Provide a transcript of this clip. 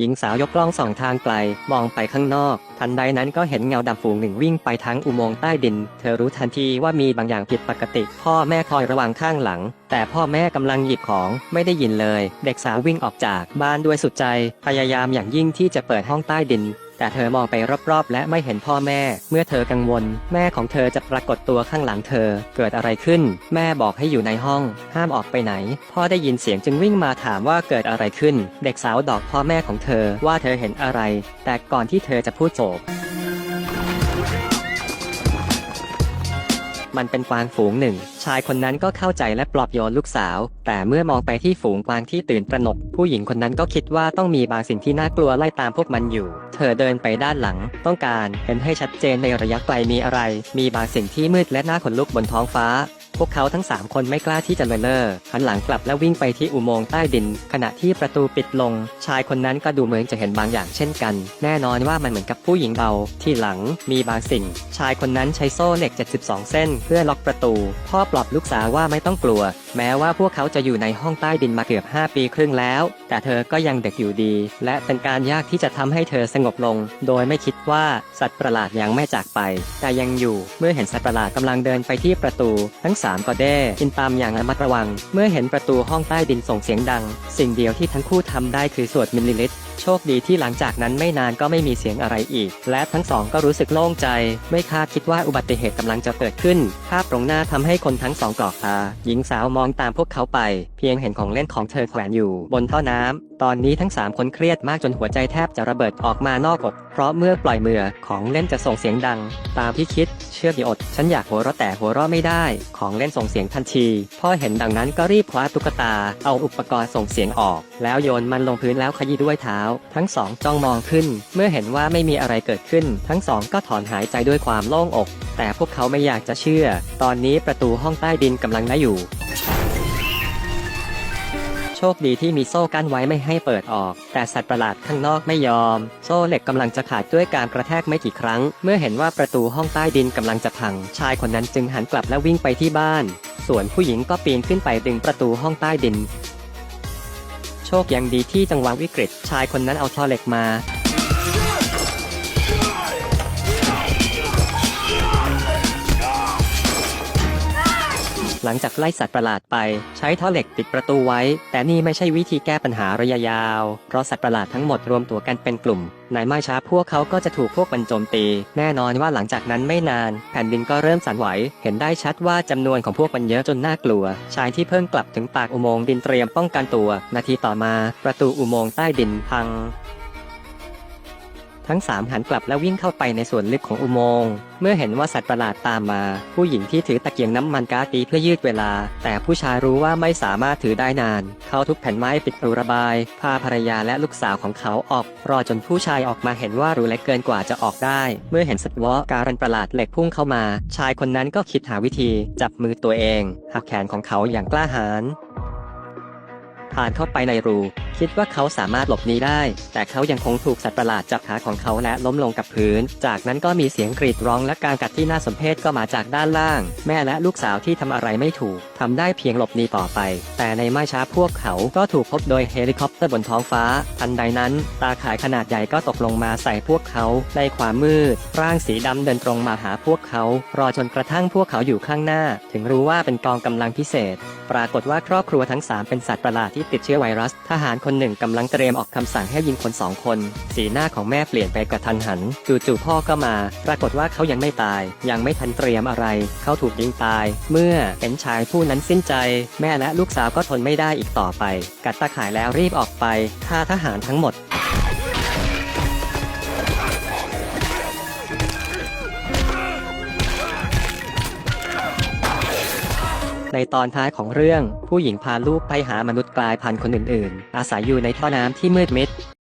หญิงสาวยกกล้องส่องทางไกล มองไปข้างนอก ทันใดนั้นก็เห็นเงาดำฝูงหนึ่งวิ่งไปทั้งอุโมงค์ใต้ดิน เธอรู้ทันทีว่ามีบางอย่างผิดปกติ พ่อแม่คอยระวังข้างหลัง แต่พ่อแม่กำลังหยิบของไม่ได้ยินเลย เด็กสาววิ่งออกจากบ้านด้วยสุดใจ พยายามอย่างยิ่งที่จะเปิดห้องใต้ดิน แต่เธอมองไปรอบๆ และไม่เห็นพ่อแม่ เมื่อเธอกังวล แม่ของเธอจะปรากฏตัวข้างหลังเธอ เกิดอะไรขึ้น แม่บอกให้อยู่ในห้อง ห้ามออกไปไหน พ่อได้ยินเสียงจึงวิ่งมาถามว่าเกิดอะไรขึ้น เด็กสาวดอกพ่อแม่ของเธอว่าเธอเห็นอะไร แต่ก่อนที่เธอจะพูดจบ มันเป็นกวางฝูงหนึ่ง ชายคนนั้นก็เข้าใจและปลอบโยนลูกสาว แต่เมื่อมองไปที่ฝูงกวางที่ตื่นตระหนก ผู้หญิงคนนั้นก็คิดว่าต้องมีบางสิ่งที่น่ากลัวไล่ตามพวกมันอยู่ เธอเดินไปด้านหลัง ต้องการเห็นให้ชัดเจนในระยะไกลมีอะไร มีบางสิ่งที่มืดและน่าขนลุกบนท้องฟ้า พวกเขาทั้ง 3 คนไม่กล้าที่จะเลินเล่อหันหลังกลับและวิ่งไปที่อุโมงค์ใต้ดิน ขณะที่ประตูปิดลง ชายคนนั้นก็ดูเหมือนจะเห็นบางอย่างเช่นกัน แน่นอนว่ามันเหมือนกับผู้หญิงเบา ที่หลังมีบางสิ่ง ชายคนนั้นใช้โซ่เหล็ก 72 เส้น เพื่อล็อกประตู พ่อปลอบลูกสาวว่าไม่ต้องกลัวแม้ว่าพวกเขาจะอยู่ในห้องใต้ดินมาเกือบ 5 ปีครึ่งแล้ว แต่เธอก็ยังเด็กอยู่ดี และเป็นการยากที่จะทำให้เธอสงบลง โดยไม่คิดว่าสัตว์ประหลาดยังไม่จากไป แต่ยังอยู่ เมื่อเห็นสัตว์ประหลาดกำลังเดินไปที่ประตู ทั้งสามก็ได้กินตามอย่างระมัดระวัง เมื่อเห็นประตูห้องใต้ดินส่งเสียงดัง สิ่งเดียวที่ทั้งคู่ทำได้คือสวดมิลลิลิตร โชคดีที่หลังจากนั้นไม่นานก็ไม่มีเสียงอะไรอีก และทั้งสองก็รู้สึกโล่งใจ ไม่คาดคิดว่าอุบัติเหตุกำลังจะเกิดขึ้น ภาพตรงหน้าทำให้คนทั้งสองกรอกตา หญิงสาวมองตามพวกเขาไป เพียงเห็นของเล่นของเธอแขวนอยู่ บนท่อน้ำตอนนี้ทั้งสามคนเครียดมากจนหัวใจแทบจะระเบิดออกมานอกอกเพราะเมื่อปล่อยมือของเล่นจะส่งเสียงดัง ตามที่คิด เชื่อดีอด ฉันอยากหัวเราะแต่หัวเราะไม่ได้ ของเล่นส่งเสียงทันที พ่อเห็นดังนั้นก็รีบคว้าตุ๊กตา เอาอุปกรณ์ส่งเสียงออก แล้วโยนมันลงพื้นแล้วขยี้ด้วยเท้า ทั้งสองจ้องมองขึ้น เมื่อเห็นว่าไม่มีอะไรเกิดขึ้น ทั้งสองก็ถอนหายใจด้วยความโล่งอก แต่พวกเขาไม่อยากจะเชื่อ ตอนนี้ประตูห้องใต้ดินกำลังได้อยู่ โชคดีที่มีโซ่กั้นไว้ไม่ให้เปิดออก แต่สัตว์ประหลาดข้างนอกไม่ยอม โซ่เหล็กกำลังจะขาดด้วยการกระแทกไม่กี่ครั้ง เมื่อเห็นว่าประตูห้องใต้ดินกำลังจะพัง ชายคนนั้นจึงหันกลับและวิ่งไปที่บ้าน ส่วนผู้หญิงก็ปีนขึ้นไปดึงประตูห้องใต้ดิน โชคยังดีที่จังหวะวิกฤต ชายคนนั้นเอาท่อเหล็กมา ลังจากไล่สัตว์ประหลาดไป ใช้ท่อเหล็กปิดประตูไว้ แต่นี่ไม่ใช่วิธีแก้ปัญหาระยะยาว เพราะสัตว์ประหลาดทั้งหมดรวมตัวกันเป็นกลุ่มในไม่ช้าพวกเขาก็จะถูกพวกมันโจมตี แน่นอนว่าหลังจากนั้นไม่นาน แผ่นดินก็เริ่มสั่นไหว เห็นได้ชัดว่าจำนวนของพวกมันเยอะจนน่ากลัว ชายที่เพิ่งกลับถึงปากอุโมงค์ดินเตรียมป้องกันตัว นาทีต่อมา ประตูอุโมงค์ใต้ดินพัง ทั้งสามหันกลับและวิ่งเข้าไปในส่วนลึกของอุโมงค์ เมื่อเห็นว่าสัตว์ประหลาดตามมา ผู้หญิงที่ถือตะเกียงน้ำมันก๊าซตีเพื่อยืดเวลา แต่ผู้ชายรู้ว่าไม่สามารถถือได้นาน เขาทุบแผ่นไม้ปิดรูระบาย พาภรรยาและลูกสาวของเขาออก รอจนผู้ชายออกมาเห็นว่ารูเล็กเกินกว่าจะออกได้ เมื่อเห็นสัตว์วอการันประหลาดเหล็กพุ่งเข้ามา ชายคนนั้นก็คิดหาวิธี จับมือตัวเองหักแขนของเขาอย่างกล้าหาญผ่านเข้าไปในรู คิดว่าเขาสามารถหลบหนีได้ แต่เขายังคงถูกสัตว์ประหลาดจับขาของเขาและล้มลงกับพื้น จากนั้นก็มีเสียงกรีดร้องและการกัดที่น่าสมเพชก็มาจากด้านล่าง แม่และลูกสาวที่ทำอะไรไม่ถูกทำได้เพียงหลบหนีต่อไป แต่ในไม่ช้าพวกเขาก็ถูกพบโดยเฮลิคอปเตอร์บนท้องฟ้า ทันใดนั้น ตาข่ายขนาดใหญ่ก็ตกลงมาใส่พวกเขาในความมืด ร่างสีดำเดินตรงมาหาพวกเขา รอจนกระทั่งพวกเขาอยู่ข้างหน้า ถึงรู้ว่าเป็นกองกำลังพิเศษ ปรากฏว่าครอบครัวทั้ง 3 เป็นสัตว์ประหลาดที่ติดเชื้อไวรัสทหารคนหนึ่งกำลังเตรียมออกคำสั่งให้ยิงคนสองคน สีหน้าของแม่เปลี่ยนไปกระทันหัน จู่ๆพ่อก็มา ปรากฏว่าเขายังไม่ตาย ยังไม่ทันเตรียมอะไร เขาถูกยิงตาย เมื่อเห็นชายผู้นั้นสิ้นใจ แม่และลูกสาวก็ทนไม่ได้อีกต่อไป กัดตาข่ายแล้วรีบออกไปฆ่าทหารทั้งหมด ในตอนท้ายของเรื่อง ผู้หญิงพาลูกไปหามนุษย์กลายพันธุ์คนอื่นๆ อาศัยอยู่ในท่อน้ำที่มืดมิด